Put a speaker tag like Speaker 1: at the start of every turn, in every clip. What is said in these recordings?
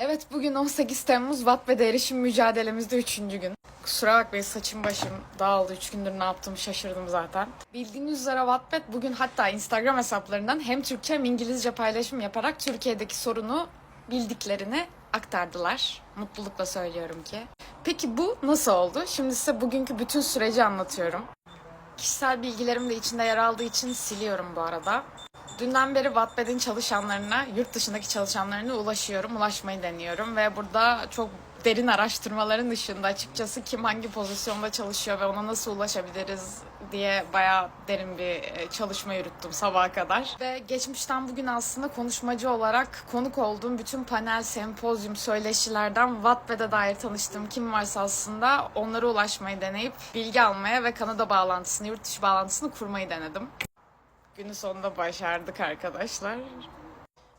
Speaker 1: Evet bugün 18 Temmuz Wattpad'e erişim mücadelemizde 3. gün. Kusura bakmayın saçım başım dağıldı. 3 gündür ne yaptığımı şaşırdım zaten. Bildiğiniz üzere Wattpad bugün hatta Instagram hesaplarından hem Türkçe hem İngilizce paylaşım yaparak Türkiye'deki sorunu bildiklerini aktardılar. Mutlulukla söylüyorum ki. Peki bu nasıl oldu? Şimdi size bugünkü bütün süreci anlatıyorum. Kişisel bilgilerim de içinde yer aldığı için siliyorum bu arada. Dünden beri Wattpad'in çalışanlarına, yurt dışındaki çalışanlarına ulaşıyorum, ulaşmayı deniyorum ve burada çok derin araştırmaların dışında açıkçası kim hangi pozisyonda çalışıyor ve ona nasıl ulaşabiliriz diye bayağı derin bir e, çalışma yürüttüm sabaha kadar. Ve geçmişten bugün aslında konuşmacı olarak konuk olduğum bütün panel, sempozyum, söyleşilerden Wattpad'e dair tanıştığım kim varsa aslında onlara ulaşmayı deneyip bilgi almaya ve Kanada bağlantısını, yurt dışı bağlantısını kurmayı denedim. Günün sonunda başardık arkadaşlar.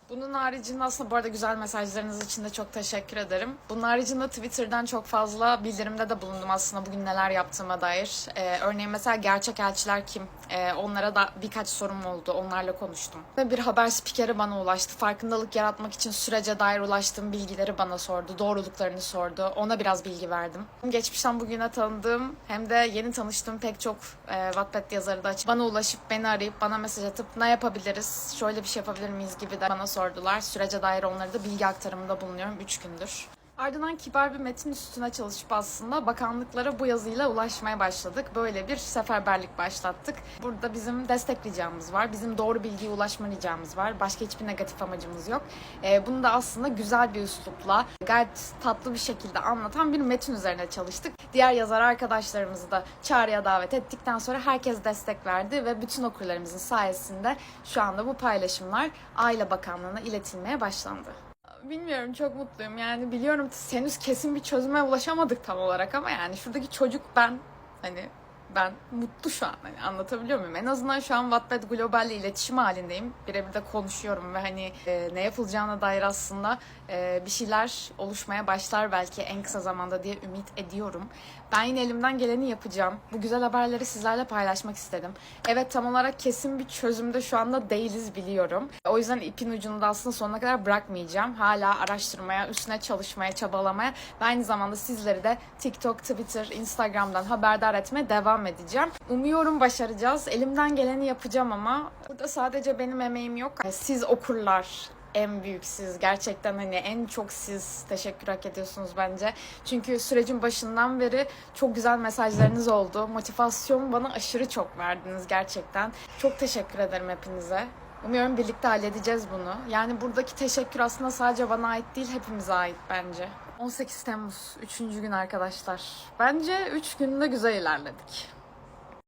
Speaker 1: Bunun haricinde aslında bu arada güzel mesajlarınız için de çok teşekkür ederim. Bunun haricinde Twitter'dan çok fazla bildirimde de bulundum aslında bugün neler yaptığıma dair. Ee, örneğin mesela gerçek elçiler kim? Ee, onlara da birkaç sorum oldu. Onlarla konuştum. Ve bir haber spikeri bana ulaştı. Farkındalık yaratmak için sürece dair ulaştığım bilgileri bana sordu. Doğruluklarını sordu. Ona biraz bilgi verdim. Geçmişten bugüne tanıdığım hem de yeni tanıştığım pek çok e, Wattpad yazarı da bana ulaşıp beni arayıp bana mesaj atıp ne yapabiliriz, şöyle bir şey yapabilir miyiz gibi de bana sordular. Sürece dair onlara da bilgi aktarımında bulunuyorum 3 gündür. Ardından kibar bir metin üstüne çalışıp aslında bakanlıklara bu yazıyla ulaşmaya başladık. Böyle bir seferberlik başlattık. Burada bizim destek ricamız var. Bizim doğru bilgiye ulaşma ricamız var. Başka hiçbir negatif amacımız yok. Ee, bunu da aslında güzel bir üslupla, gayet tatlı bir şekilde anlatan bir metin üzerine çalıştık. Diğer yazar arkadaşlarımızı da çağrıya davet ettikten sonra herkes destek verdi ve bütün okurlarımızın sayesinde şu anda bu paylaşımlar Aile Bakanlığı'na iletilmeye başlandı. Bilmiyorum çok mutluyum. Yani biliyorum henüz kesin bir çözüme ulaşamadık tam olarak ama yani şuradaki çocuk ben hani ben mutlu şu an hani anlatabiliyor muyum? En azından şu an Wattpad Global ile iletişim halindeyim. Birebir de konuşuyorum ve hani e, ne yapılacağına dair aslında e, bir şeyler oluşmaya başlar belki en kısa zamanda diye ümit ediyorum. Ben yine elimden geleni yapacağım. Bu güzel haberleri sizlerle paylaşmak istedim. Evet tam olarak kesin bir çözümde şu anda değiliz biliyorum. O yüzden ipin ucunu da aslında sonuna kadar bırakmayacağım. Hala araştırmaya, üstüne çalışmaya, çabalamaya ve aynı zamanda sizleri de TikTok, Twitter, Instagram'dan haberdar etmeye devam edeceğim. Umuyorum başaracağız. Elimden geleni yapacağım ama burada sadece benim emeğim yok. Siz okurlar, en büyük siz. Gerçekten hani en çok siz teşekkür hak ediyorsunuz bence. Çünkü sürecin başından beri çok güzel mesajlarınız oldu. Motivasyon bana aşırı çok verdiniz gerçekten. Çok teşekkür ederim hepinize. Umuyorum birlikte halledeceğiz bunu. Yani buradaki teşekkür aslında sadece bana ait değil, hepimize ait bence. 18 Temmuz 3. gün arkadaşlar. Bence 3 günde güzel ilerledik.